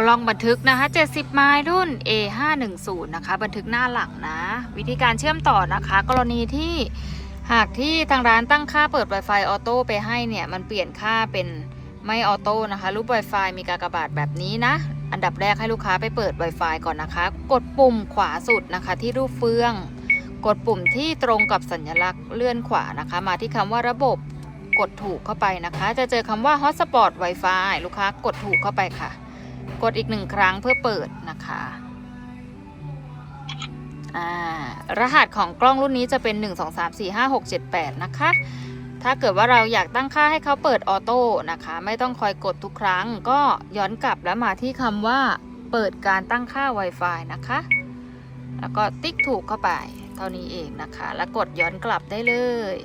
กล้องบันทึกนะคะ 70 ไมล์รุ่น A510 นะคะ บันทึกหน้าหลังนะ วิธีการเชื่อมต่อนะคะ กรณีที่หากที่ทางร้านตั้งค่าเปิด Wi-Fi ออโต้ไปให้เนี่ย มันเปลี่ยนค่าเป็นไม่ออโต้นะคะ รูป Wi-Fi มีกากบาทแบบนี้นะ อันดับแรกให้ลูกค้าไปเปิด Wi-Fi ก่อนนะคะ กดปุ่มขวาสุดนะคะที่รูปเฟือง กดปุ่มที่ตรงกับสัญลักษณ์เลื่อนขวานะคะ มาที่คำว่าระบบกดถูกเข้าไปนะคะ จะเจอคำว่า Hotspot Wi-Fi ลูกค้ากดถูกเข้าไปค่ะ กดอีกหนึ่งครั้งเพื่อเปิดนะคะอ่ารหัสของกล้องรุ่นนี้จะเป็น 1 2 3 4 5 6 7 8 นะคะ ถ้าเกิดว่าเราอยากตั้งค่าให้เขาเปิดออโต้นะคะ ไม่ต้องคอยกดทุกครั้ง ก็ย้อนกลับแล้วมาที่คำว่า เปิดการตั้งค่า Wi-Fi นะคะ แล้วก็ติ๊กถูกเข้าไป เท่านี้เองนะคะ แล้วกดย้อนกลับได้เลย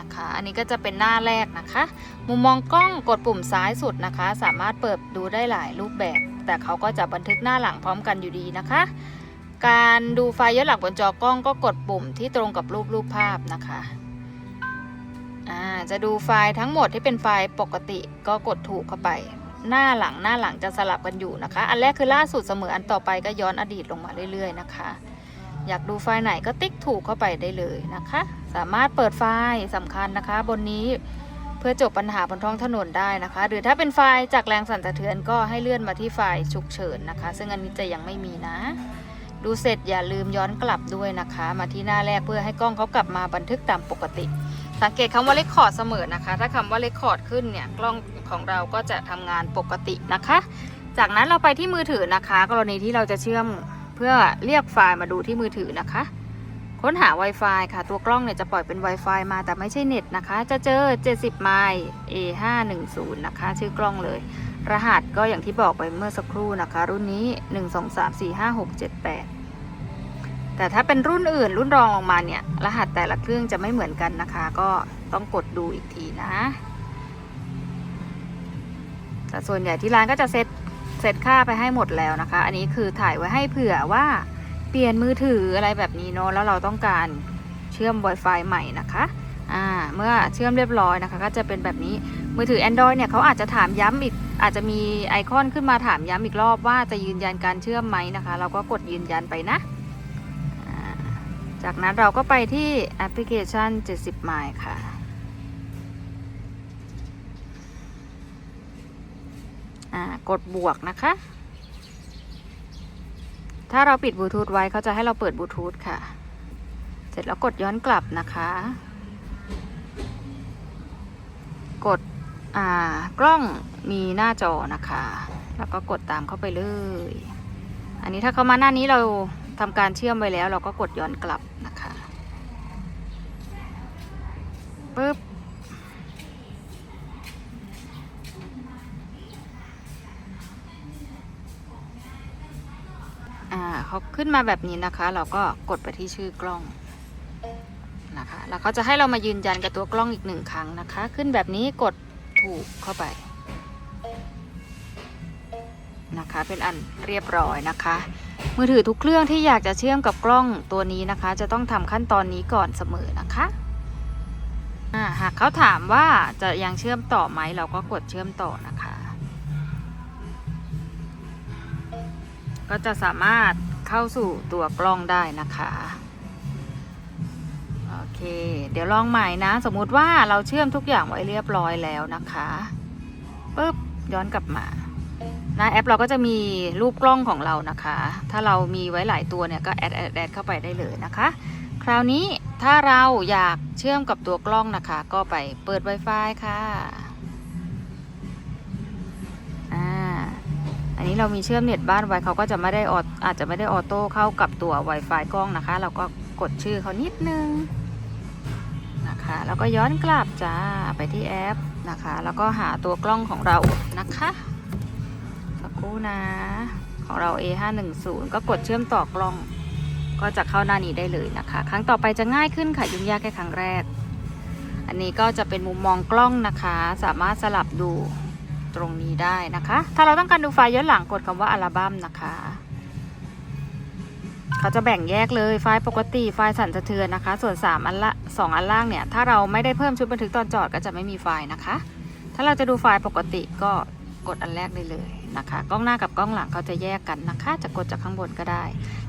นะคะ อันนี้ก็จะเป็นหน้าแรกนะคะ มุมมองกล้องกดปุ่มซ้ายสุดนะคะ สามารถเปิดดูได้หลายรูปแบบ แต่เขาก็จะบันทึกหน้าหลังพร้อมกันอยู่ดีนะคะ การดูไฟล์ย้อนหลังบนจอกล้องก็กดปุ่มที่ตรงกับรูปรูปภาพนะคะจะดูไฟล์ทั้งหมดที่เป็นไฟล์ปกติก็กดถูกเข้าไป หน้าหลังหน้าหลังจะสลับกันอยู่นะคะ อันแรกคือล่าสุดเสมออันต่อไปก็ย้อนอดีตลงมาเรื่อย ๆ นะคะ อยากดูไฟล์ไหนก็ติ๊กถูกเข้าไปได้เลยนะคะ สามารถเปิดไฟล์สำคัญนะคะ บนนี้เพื่อจบปัญหาบนท้องถนนได้นะคะ หรือถ้าเป็นไฟล์จากแรงสั่นสะเทือนก็ให้เลื่อนมาที่ไฟล์ฉุกเฉินนะคะ ซึ่งอันนี้จะยังไม่มีนะ ดูเสร็จอย่าลืมย้อนกลับด้วยนะคะ มาที่หน้าแรกเพื่อให้กล้องเขากลับมาบันทึกตามปกติ สังเกตคำว่าเลคคอร์ดเสมอนะคะ ถ้าคำว่าเลคคอร์ดขึ้นเนี่ยกล้องของเราก็จะทำงานปกตินะคะ จากนั้นเราไปที่มือถือนะคะ กรณีที่เราจะเชื่อม เพื่อเรียกไฟล์มาดูที่มือถือนะคะ ค้นหา Wi-Fi ค่ะ ตัวกล้องเนี่ยจะปล่อยเป็น Wi-Fi มาแต่ไม่ใช่เน็ตนะคะ จะเจอ 70 ไมล์ A510 นะคะ ชื่อกล้องเลย รหัสก็อย่างที่บอกไปเมื่อสักครู่นะคะ รุ่นนี้ 1 2 3 4 5 6 7 8แต่ถ้าเป็นรุ่นอื่น รุ่นรองลงมาเนี่ย รหัสแต่ละเครื่องจะไม่เหมือนกันนะคะ ก็ต้องกดดูอีกทีนะแต่ส่วนใหญ่ที่ร้านก็จะเซต ซตค่าไปให้หมดแล้วนะคะ อันนี้คือถ่ายไว้ให้เผื่อว่าเปลี่ยนมือถืออะไรแบบนี้เนาะแล้วเราต้องการเชื่อม Wi-Fi ใหม่นะคะอ่าเมื่อเชื่อมเรียบร้อยนะคะ ก็จะเป็นแบบนี้มือถือ Android เนี่ยเขาอาจจะถามย้ำอีกอาจจะมีไอคอนขึ้นมาถามย้ำอีกรอบว่าจะยืนยันการเชื่อมไหมนะคะ เราก็กดยืนยันไปนะจากนั้นเราก็ไปที่แอปพลิเคชัน 70 ไมล์ค่ะ อ่า กดบวกนะคะ ถ้าเราปิดบลูทูธไว้เขาจะให้เราเปิดบลูทูธค่ะ เสร็จแล้วกดย้อนกลับนะคะ กดกล้องมีหน้าจอนะคะ แล้วก็กดตามเข้าไปเลย อันนี้ถ้าเขามาหน้านี้เราทำการเชื่อมไว้แล้ว เราก็กดย้อนกลับนะคะปึ๊บ เขาขึ้นมาแบบนี้นะคะ เราก็กดไปที่ชื่อกล้องนะคะ แล้วเขาจะให้เรามายืนยันกับตัวกล้องอีกหนึ่งครั้งนะคะ ขึ้นแบบนี้กดถูกเข้าไปนะคะ เป็นอันเรียบร้อยนะคะ มือถือทุกเครื่องที่อยากจะเชื่อมกับกล้องตัวนี้นะคะ จะต้องทำขั้นตอนนี้ก่อนเสมอนะคะหากเขาถามว่าจะยังเชื่อมต่อไหมเราก็กดเชื่อมต่อนะคะ ก็จะสามารถ เข้าสู่ตัวกล้องได้นะคะโอเค เดี๋ยวลองใหม่นะ สมมุติว่าเราเชื่อมทุกอย่างไว้เรียบร้อยแล้วนะคะปุ๊บย้อนกลับมาหน้าแอปเราก็จะมีรูปกล้องของเรานะคะ ถ้าเรามีไว้หลายตัวเนี่ยก็แอดแอดแอดเข้าไปได้เลยนะคะ คราวนี้ถ้าเราอยากเชื่อมกับตัวกล้องนะคะ ก็ไปเปิด Wi-Fi ค่ะ อันนี้เรามีเชื่อมเน็ตบ้านไว้เขาก็จะไม่ได้อออาจจะไม่ได้ออโต้เข้ากับตัว Wi-Fi กล้องนะคะ เราก็กดชื่อเขานิดนึงนะคะแล้วก็ย้อนกลับจ้าไปที่แอปนะคะ แล้วก็หาตัวกล้องของเรานะคะสักครู่นะของเรา A510 ก็กดเชื่อมต่อกล้อง ก็จะเข้าหน้านี้ได้เลยนะคะ ครั้งต่อไปจะง่ายขึ้นค่ะยุ่งยากแค่ครั้งแรก อันนี้ก็จะเป็นมุมมองกล้องนะคะ สามารถสลับดู ตรงนี้ได้นะคะ ถ้าเราต้องการดูไฟล์ย้อนหลังกดคำว่าอัลบั้มนะคะ เขาจะแบ่งแยกเลยไฟล์ปกติไฟล์สั่นสะเทือนนะคะ ส่วน 3 อันละ 2 อันล่างเนี่ย ถ้าเราไม่ได้เพิ่มชุดบันทึกตอนจอดก็จะไม่มีไฟล์นะคะ ถ้าเราจะดูไฟล์ปกติก็กดอันแรกได้เลยนะคะ กล้องหน้ากับกล้องหลังเขาจะแยกกันนะคะ จะกดจากข้างบนก็ได้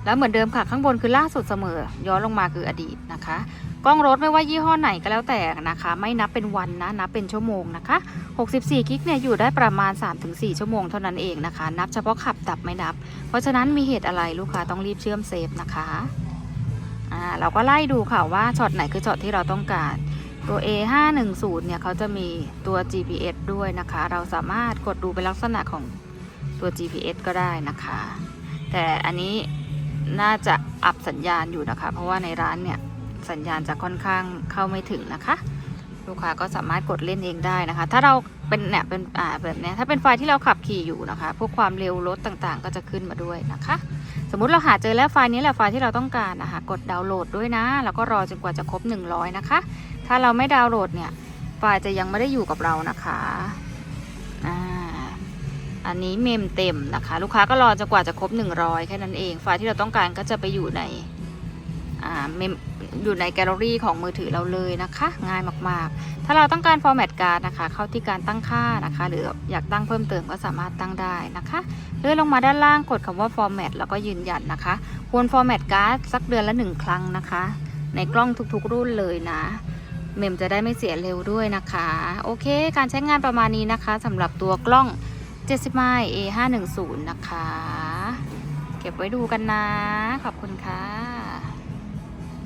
แล้วเหมือนเดิมค่ะ ข้างบนคือล่าสุดเสมอ ย้อนลงมาคืออดีตนะคะ กล้องรถไม่ว่ายี่ห้อไหนก็แล้วแต่นะคะ ไม่นับเป็นวันนะ นับเป็นชั่วโมงนะคะ 64 กิกเนี่ยอยู่ได้ประมาณ 3-4 ชั่วโมงเท่านั้นเองนะคะ นับเฉพาะขับดับไม่นับ เพราะฉะนั้นมีเหตุอะไรลูกค้าต้องรีบเชื่อมเซฟนะคะอ่าเราก็ไล่ดูค่ะว่าช็อตไหนคือช็อตที่เราต้องการตัว A510 เนี่ยเขาจะมีตัว GPS ด้วยนะคะ เราสามารถกดดูเป็นลักษณะของตัว GPS ก็ได้นะคะ แต่อันนี้น่าจะอับสัญญาณอยู่นะคะ เพราะว่าในร้านเนี่ยสัญญาณจะค่อนข้างเข้าไม่ถึงนะคะ ลูกค้าก็สามารถกดเล่นเองได้นะคะ ถ้าเราเป็นเนี่ยเป็นอ่าแบบเนี้ยถ้าเป็นไฟล์ที่เราขับขี่อยู่นะคะพวกความเร็วรถต่างๆ ก็จะขึ้นมาด้วยนะคะ สมมุติเราหาเจอแล้วไฟล์นี้แหละไฟล์ที่เราต้องการนะคะกดดาวน์โหลดด้วยนะ แล้วก็รอจนกว่าจะครบ 100 นะคะ ถ้าเราไม่ดาวน์โหลดเนี่ยไฟล์จะยังไม่ได้อยู่กับเรานะคะอ่าอันนี้เมมเต็มนะคะ ลูกค้าก็รอจนกว่าจะครบ 100 แค่นั้นเอง ไฟล์ที่เราต้องการก็จะไปอยู่ในอ่าเมม อยู่ในแกลเลอรี่ของมือถือเราเลยนะคะ ง่ายมากๆ ถ้าเราต้องการ format card นะคะ เข้าที่การตั้งค่านะคะ หรืออยากตั้งเพิ่มเติมก็สามารถตั้งได้นะคะเลื่อนลงมาด้านล่างกดคำว่า format แล้วก็ยืนยันนะคะควร format card สักเดือนละหนึ่งครั้งนะคะ ในกล้องทุกๆ รุ่นเลยนะเมมจะได้ไม่เสียเร็วด้วยนะคะ โอเค การใช้งานประมาณนี้นะคะสำหรับตัวกล้อง 70 m A510 นะคะ เก็บไว้ดูกันนะ ขอบคุณค่ะ